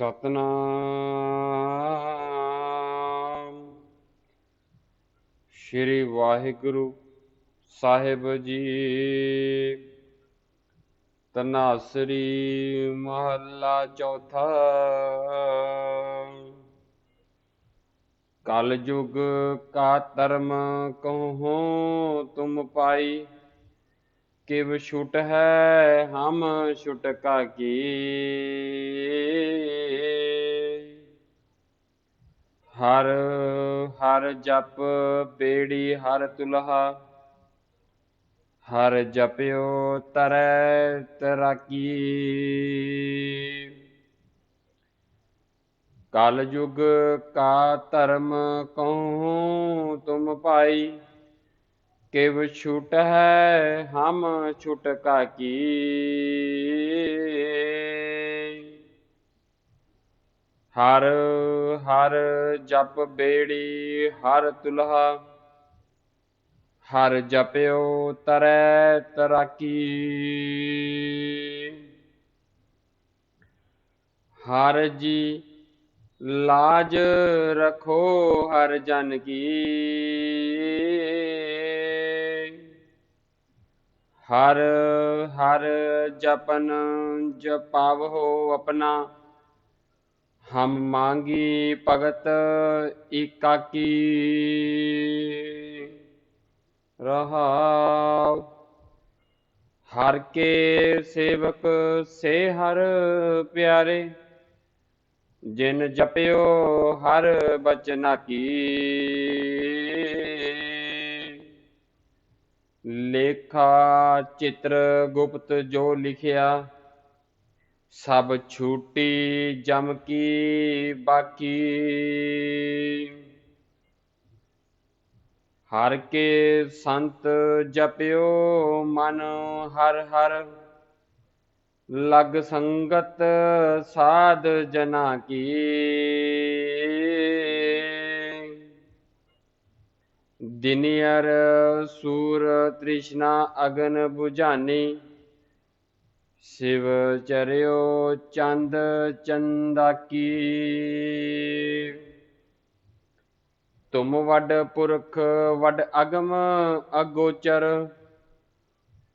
ਸਤਨਾਮ। ਸ੍ਰੀ ਵਾਹਿਗੁਰੂ ਸਾਹਿਬ ਜੀ। ਤਨਾਸਰੀ ਮਹੱਲਾ ਚੌਥਾ। ਕਲ ਯੁਗ ਕਾ ਧਰਮ ਕਹੋ ਤੁਮ ਪਾਈ। ਕਿਵ ਛੁਟ ਹੈ, ਹਮ ਛੁਟਕਾ ਕੀ ਹਰ ਹਰ ਜਪ ਬੇੜੀ, ਹਰ ਤੁਲਹਾ। ਹਰ ਜਪਿਓ ਤਰੈ ਤਰਾਕੀ। ਕਲ ਯੁਗ ਕਾ ਧਰਮ ਕਹੂੰ, ਤੁਮ ਭਾਈ। ਕਿਵ ਛੁਟ ਹੈ, ਹਮ ਛੁਟਕਾ ਕੀ? ਹਰ ਹਰ ਜਪ ਬੇੜੀ, ਹਰ ਤੁਲਹਾ, ਹਰ ਜਪਿਓ ਤਰੈ ਤਰਾਕੀ। ਹਰ ਜੀ ਲਾਜ ਰਖੋ ਹਰ ਜਨ ਕੀ। ਹਰ ਹਰ ਜਪਨ ਜਪਾਵੋ ਆਪਣਾ। ਹਮ ਮੰਗੀ ਭਗਤ ਇਕਾਕੀ ਰਹਾਉ। ਹਰ ਕੇ ਸੇਵਕ ਸੇ ਹਰ ਪਿਆਰੇ। ਜਿਨ ਜਪਿਓ ਹਰ ਬਚਨਾ ਕੀ। ਲੇਖਾ ਚਿੱਤਰ ਗੁਪਤ ਜੋ ਲਿਖਿਆ, ਸਭ ਛੂਟੀ ਜਮ ਕੀ ਬਾਕੀ। ਹਰ ਕੇ ਸੰਤ ਜਪਿਓ ਮਨ ਹਰ ਹਰ। ਲਗ ਸੰਗਤ ਸਾਧ ਜਨਾ ਕੀ। ਦਿਨਿਅਰ ਸੂਰ ਤ੍ਰਿਸ਼ਨਾ ਅਗਨ 부ਝਾਨੀ ਸਿਵ ਚਰਿਓ ਚੰਦ ਕੀ ਤੁਮ ਵੱਡ ਪੁਰਖ ਵਡ ਅਗਮ ਅਗੋਚਰ।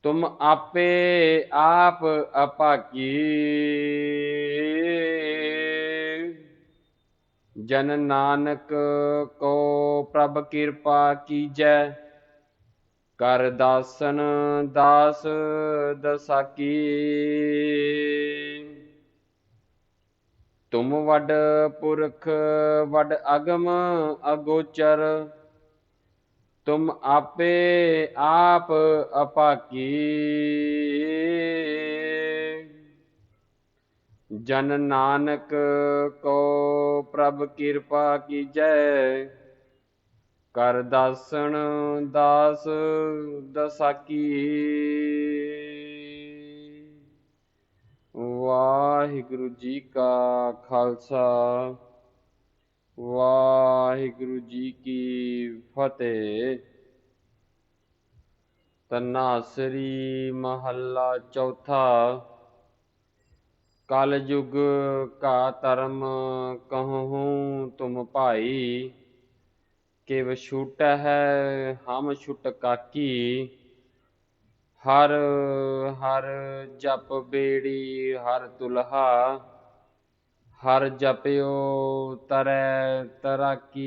ਤੁਮ ਆਪੇ ਆਪ ਅਪਾਕੀ ਜਨ ਨਾਨਕ ਕੋ ਪ੍ਰਭ ਕਿਰਪਾ ਕੀਜੈ। ਕਰ ਦਾਸਨ ਦਾਸ ਦਸਾਕੀ ਤੁਮ ਵਡ ਪੁਰਖ ਵਡ ਅਗਮ ਅਗੋਚਰ। ਤੁਮ ਆਪੇ ਆਪ ਅਪਾਕੀ। ਜਨ ਨਾਨਕ ਕੋ ਪ੍ਰਭ ਕਿਰਪਾ ਕੀਜੈ। ਕਰ ਦਾਸਣ ਦਾਸ ਦਸਾਕੀ। ਵਾਹਿਗੁਰੂ ਜੀ ਕਾ ਖਾਲਸਾ। ਵਾਹਿਗੁਰੂ ਜੀ ਕੀ ਫਤਿਹ। ਤਨਾਸਰੀ ਮਹੱਲਾ ਚੌਥਾ। ਕਲ ਯੁਗ ਕਾ ਧਰਮ ਕਹੂੰ ਤੁਮ ਭਾਈ। ਕਿਵ ਛੁਟ ਹੈ ਹਮ ਛੁਟ ਕਾਕੀ। ਹਰ ਹਰ ਜਪ ਬੇੜੀ, ਹਰ ਤੁਲਹਾ ਹਰ ਜਪਿਓ ਤਰੈ ਤਰਾਕੀ।